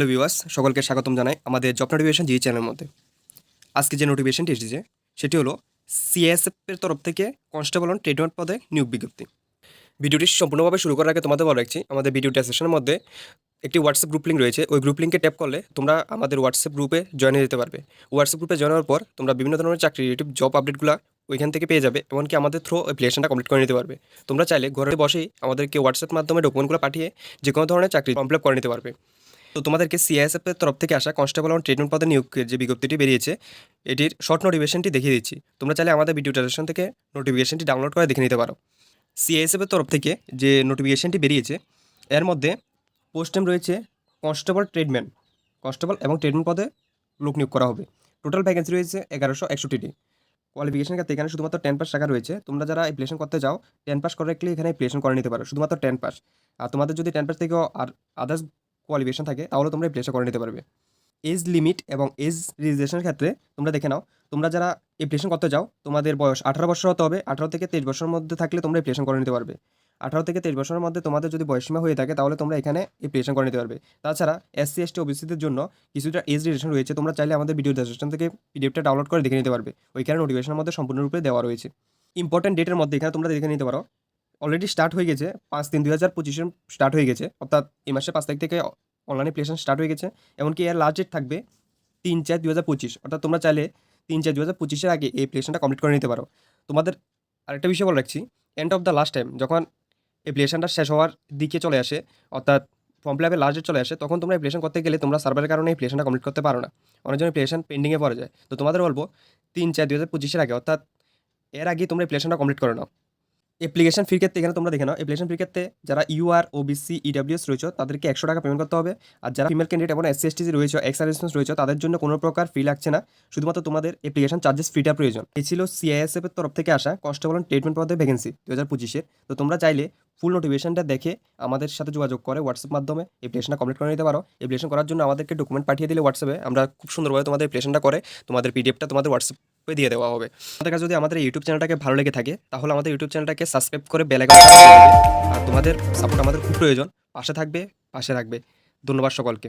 Hello viewers, সকলকে স্বাগতম জানাই আমাদের জব নোটিফিকেশন জি চ্যানেলের মধ্যে। আজকে যে নোটিফিকেশনটি এসেছে, সেটি হলো সিএসএফের তরফ থেকে কনস্টেবল অন ট্রেডমার্ক পদে নিয়োগ বিজ্ঞপ্তি। ভিডিওটি সম্পূর্ণভাবে শুরু করার আগে তোমাদের বলে রাখছি, আমাদের ভিডিও ডেসক্রিপশনের মধ্যে একটি হোয়াটসঅ্যাপ গ্রুপ লিঙ্ক রয়েছে। ওই গ্রুপ লিঙ্কে ট্যাপ করলে তোমরা আমাদের হোয়াটসঅ্যাপ গ্রুপে জয়েন হয়ে যেতে পারবে। হোয়াটসঅ্যাপ গ্রুপে জয়েন হওয়ার পর তোমরা বিভিন্ন ধরনের চাকরি রিলেটিভ জব আপডেটগুলো ওইখান থেকে পেয়ে যাবে, এমনকি আমাদের থ্রু অ্যাপ্লিকেশনটা কমপ্লিট করে নিতে পারবে। তোমরা চাইলে ঘরে বসেই আমাদেরকে হোয়াটসঅ্যাপ মাধ্যমে ডকুমেন্টগুলো পাঠিয়ে যে কোনো ধরনের চাকরি কমপ্লিট করে নিতে পারবে। তো তোমাদেরকে সিআইএসএফ এর তরফ থেকে আসা কনস্টেবল অন ট্রিটমেন্ট পদে নিয়োগের যে বিজ্ঞপ্তিটি বেরিয়েছে, এটির শর্ট নোটিফিকেশনটি দেখিয়ে দিচ্ছি। তোমরা চাইলে আমাদের ভিডিও টেলিভিশন থেকে নোটিফিকেশনটি ডাউনলোড করে দেখে নিতে পারো। সিআইএসএফ এর তরফ থেকে যে নোটিফিকেশনটি বেরিয়েছে, এর মধ্যে পোস্ট নেম রয়েছে কনস্টেবল ট্রেডম্যান কনস্টেবল এবং ট্রেডম্যান পদে লোক নিয়োগ করা হবে। টোটাল ভ্যাকেন্সি রয়েছে এগারোশো একষট্টিটি। কোয়ালিফিকেশন ক্ষেত্রে এখানে শুধুমাত্র টেন পাস টাকা রয়েছে। তোমরা যারা অ্যাপ্লিকেশন করতে যাও টেন পাস করেক্টলি এখানে অ্যাপ্লিকেশন করে নিতে পারো, শুধুমাত্র টেন পাস আর তোমাদের যদি টেন পাস থেকেও আর আদার্স কোয়ালিফিকেশন থাকে, তাহলে তোমরা অ্যাপ্লিকেশন করে নিতে পারবে। এজ লিমিট এবং এজ রেজিস্ট্রেশনের ক্ষেত্রে তোমরা দেখে নাও, তোমরা যারা অ্যাপ্লিকেশন করতে যাও, তোমাদের বয়স আঠারো বছর হতে হবে, আঠারো থেকে তেইশ বছরের মধ্যে থাকলে তোমরা অ্যাপ্লিকেশন করে নিতে পারবে। আঠারো থেকে তেইশ বছরের মধ্যে তোমাদের যদি বয়সীমা হয়ে থাকে, তাহলে তোমরা এখানে অ্যাপ্লিকেশন করে নিতে পারবে। তাছাড়া এসসি এসটি ওবিসিদের জন্য কিছুটা এজ রিলেশন রয়েছে, তোমরা চাইলে আমাদের ভিডিও ডেসক্রিপশন থেকে পিডিএফটা ডাউনলোড করে দেখে নিতে পারবে। ওইখানে নোটিফিকেশনের মধ্যে সম্পূর্ণরূপে দেওয়া রয়েছে। ইম্পর্টেন্ট ডেটের মধ্যে এখানে তোমরা দেখে নিতে পারো অলরেডি স্টার্ট হয়ে গেছে। পাঁচ তিন দুই হাজার পঁচিশে স্টার্ট হয়ে গেছে। অর্থাৎ এই মাসে পাঁচ তারিখ থেকে অনলাইনে অ্যাপ্লিকেশন স্টার্ট হয়ে গেছে। এমনকি এর লাস্ট ডেট থাকবে তিন চার দু হাজার পঁচিশ। অর্থাৎ তোমরা চাইলে তিন চার দু হাজার পঁচিশের আগে এই অ্যাপ্লিকেশনটা কমপ্লিট করে নিতে পারো। তোমাদের আরেকটা বিষয় বলে রাখছি end of the last time যখন অ্যাপ্লিকেশনটা শেষ হওয়ার দিকে চলে আসে, অর্থাৎ ফর্ম ফিল আপের লাস্ট ডেট চলে আসে, তখন তোমরা অ্যাপ্লিকেশন করতে গেলে তোমরা সার্ভারের কারণে এই অ্যাপ্লিকেশনটা কমপ্লিট করতে পারো না। অনেকজন অ্যাপ্লিকেশন পেন্ডিংয়ে পড়ে যায়। তো তোমাদের বলব, তিন চার দু হাজার পঁচিশের আগে, অর্থাৎ এর আগে তোমরা অ্যাপ্লিকেশনটা কমপ্লিট করে নাও। অ্যাপ্লিকেশন ফির ক্ষেত্রে, এখানে তোমরা দেখে নাও অ্যাপ্লিকেশন ফির ক্ষেত্রে যারা ইউআর ওবিসি ইডাব্লিউএস রয়েছে, তাদেরকে একশো টাকা পেমেন্ট করতে হবে। আর যারা ফিমেল ক্যান্ডিডেট এবং এসসি এসটি রয়েছে এক্স সার্ভিসমেন্ট রয়েছে, তাদের জন্য কোনো প্রকার ফি লাগছে না। শুধুমাত্র তোমাদের অ্যাপ্লিকেশন চার্জেস ফিটা প্রয়োজন। এই ছিল সিআইএসএফ এর তরফ থেকে আসা কনস্টেবল ট্রিটমেন্ট পদে ভ্যাকেন্সি দু হাজার পঁচিশের। তো তোমরা চাইলে ফুল নোটিফিকেশনটা দেখে আমাদের সাথে যোগাযোগ করে হোয়াটসঅ্যাপ মাধ্যমে অ্যাপ্লিকেশনটা কমপ্লিট করে নিতে পারো। অ্যাপ্লিকেশন করার জন্য আমাদেরকে ডকুমেন্ট পাঠিয়ে দিলে হোয়াটসঅ্যাপে আমরা খুব সুন্দরভাবে তোমাদের অ্যাপ্লিকেশনটা করে, তোমাদের পিডিএফটা তোমাদের হোয়াটসঅ্যাপে দিয়ে দেওয়া হবে। আমাদের কাছে যদি আমাদের ইউটিউব চ্যানেলটাকে ভালো লেগে থাকে, তাহলে আমাদের ইউটিউব চ্যানেলটাকে সাবস্ক্রাইব করে বেল আইকনটা আর তোমাদের সাপোর্ট আমাদের খুব প্রয়োজন। পাশে থাকবে, পাশে রাখবে। ধন্যবাদ সকলকে।